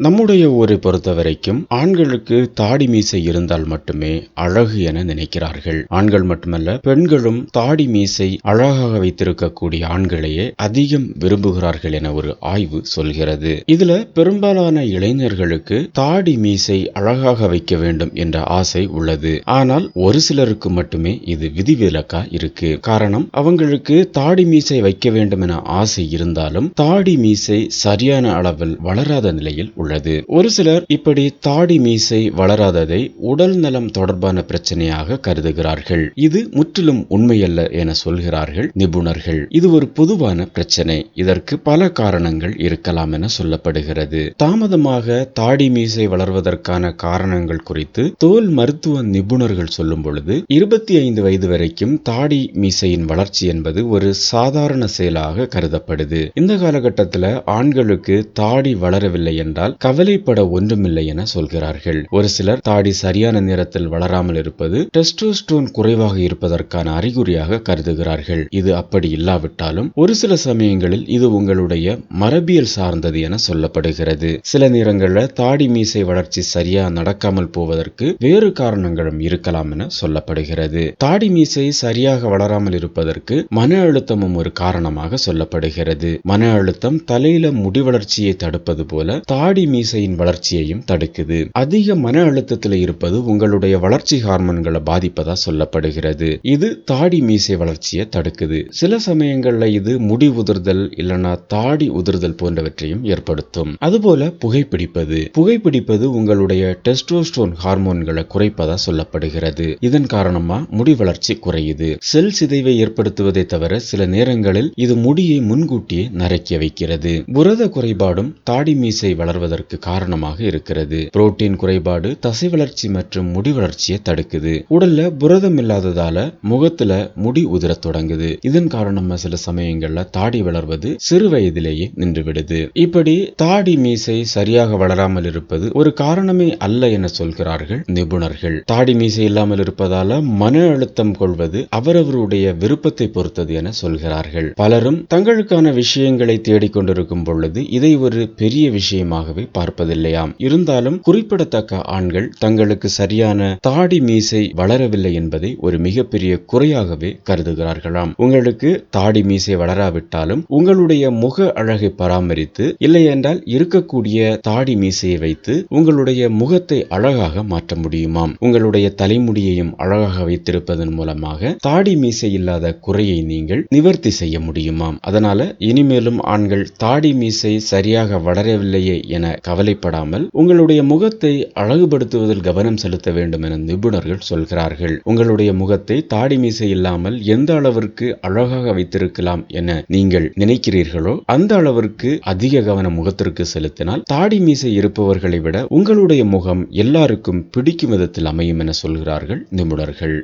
நம்முடைய ஊரை பொறுத்த வரைக்கும் ஆண்களுக்கு தாடி மீசை இருந்தால் மட்டுமே அழகு என நினைக்கிறார்கள். ஆண்கள் மட்டுமல்ல பெண்களும் தாடி மீசை அழகாக வைத்திருக்கக்கூடிய ஆண்களையே அதிகம் விரும்புகிறார்கள் என ஒரு ஆய்வு சொல்கிறது. இதுல பெரும்பாலான இளைஞர்களுக்கு தாடி மீசை அழகாக வைக்க வேண்டும் என்ற ஆசை உள்ளது. ஆனால் ஒரு சிலருக்கு மட்டுமே இது விதிவிலக்கா இருக்கு. காரணம் அவங்களுக்கு தாடி மீசை வைக்க வேண்டும் என ஆசை இருந்தாலும் தாடி மீசை சரியான அளவில் வளராத நிலையில் உள்ளது. ஒரு சிலர் இப்படி தாடி மீசை வளராததை உடல் நலம் தொடர்பான பிரச்சனையாக கருதுகிறார்கள். இது முற்றிலும் உண்மையல்ல என சொல்கிறார்கள் நிபுணர்கள். இது ஒரு பொதுவான பிரச்சனை. இதற்கு பல காரணங்கள் இருக்கலாம் என சொல்லப்படுகிறது. தாமதமாக தாடி மீசை வளர்வதற்கான காரணங்கள் குறித்து தோல் மருத்துவ நிபுணர்கள் சொல்லும் பொழுது இருபத்தி ஐந்து வயது வரைக்கும் தாடி மீசையின் வளர்ச்சி என்பது ஒரு சாதாரண செயலாக கருதப்படுது. இந்த காலகட்டத்தில் ஆண்களுக்கு தாடி வளரவில்லை என்றால் கவலைப்பட ஒன்றுமில்லை என சொல்கிறார்கள். ஒரு சிலர் தாடி சரியான நேரத்தில் வளராமல் இருப்பது டெஸ்டோஸ்டோன் குறைவாக இருப்பதற்கான அறிகுறியாக கருதுகிறார்கள். இது அப்படி இல்லாவிட்டாலும் ஒரு சில சமயங்களில் இது உங்களுடைய மரபியல் சார்ந்தது என சொல்லப்படுகிறது. சில நேரங்களில் தாடி மீசை வளர்ச்சி சரியா நடக்காமல் போவதற்கு வேறு காரணங்களும் இருக்கலாம் என சொல்லப்படுகிறது. தாடி மீசை சரியாக வளராமல் இருப்பதற்கு மன அழுத்தமும் ஒரு காரணமாக சொல்லப்படுகிறது. மன அழுத்தம் தலையில முடி வளர்ச்சியை தடுப்பது போல தாடி மீசையின் வளர்ச்சியையும் தடுக்குது. அதிக மன அழுத்தத்தில் இருப்பது உங்களுடைய வளர்ச்சி ஹார்மோன்களை பாதிப்பதா சொல்லப்படுகிறது. இது தாடி மீசை வளர்ச்சியை தடுக்குது. சில சமயங்கள்ல இது முடி உதிர்தல் இல்லனா தாடி உதிர்தல் போன்றவற்றையும் ஏற்படுத்தும். அதுபோல புகைப்பிடிப்பது. புகைப்பிடிப்பது உங்களுடைய டெஸ்டோஸ்டோன் ஹார்மோன்களை குறைப்பதா சொல்லப்படுகிறது. இதன் காரணமா முடி வளர்ச்சி குறையுது. செல் சிதைவை ஏற்படுத்துவதை தவிர சில நேரங்களில் இது முடியை முன்கூட்டியே நரைக்க வைக்கிறது. புரத குறைபாடும் தாடி மீசை வளர்வதற்கு காரணமாக இருக்கிறது. புரோட்டீன் குறைபாடு தசை வளர்ச்சி மற்றும் முடி வளர்ச்சியை தடுக்குது. உடல்ல புரதம் இல்லாததால முகத்துல முடி உதிர தொடங்குது. இதன் காரணமா சில சமயங்கள்ல தாடி வளர்வது சிறு வயதிலேயே நின்று விடுது இப்படி தாடி மீசை சரியாக வளராமல் இருப்பது ஒரு காரணமே அல்ல என சொல்கிறார்கள் நிபுணர்கள். தாடி மீசை இல்லாமல் இருப்பதால மன அழுத்தம் கொள்வது அவரவருடைய விருப்பத்தை பொறுத்தது என சொல்கிறார்கள். பலரும் தங்களுக்கான விஷயங்களை தேடிக்கொண்டிருக்கும் பொழுது இதை ஒரு பெரிய விஷயமாகவே பார்ப்பதில்லையாம். இருந்தாலும் குறிப்பிடத்தக்க ஆண்கள் தங்களுக்கு சரியான தாடி மீசை வளரவில்லை என்பதை ஒரு மிகப்பெரிய குறையாகவே கருதுகிறார்களாம். உங்களுக்கு தாடி மீசை வளராவிட்டாலும் உங்களுடைய முக அழகை பராமரித்து இல்லையென்றால் இருக்கக்கூடிய தாடி மீசையை வைத்து உங்களுடைய முகத்தை அழகாக மாற்ற முடியுமாம். உங்களுடைய தலைமுடியையும் அழகாக வைத்திருப்பதன் மூலமாக தாடி மீசை இல்லாத குறையை நீங்கள் நிவர்த்தி செய்ய முடியுமாம். அதனால இனிமேலும் ஆண்கள் தாடி மீசை சரியாக வளரவில்லையே என கவலைப்படாமல் உங்களுடைய முகத்தை அழகுபடுத்துவதில் கவனம் செலுத்த வேண்டும் என நிபுணர்கள் சொல்கிறார்கள். உங்களுடைய முகத்தை தாடி மீசை இல்லாமல் எந்த அளவிற்கு அழகாக வைத்திருக்கலாம் என நீங்கள் நினைக்கிறீர்களோ அந்த அளவிற்கு அதிக கவனம் முகத்திற்கு செலுத்தினால் தாடி மீசை இருப்பவர்களை விட உங்களுடைய முகம் எல்லாருக்கும் பிடிக்கும் விதத்தில் அமையும் என சொல்கிறார்கள் நிபுணர்கள்.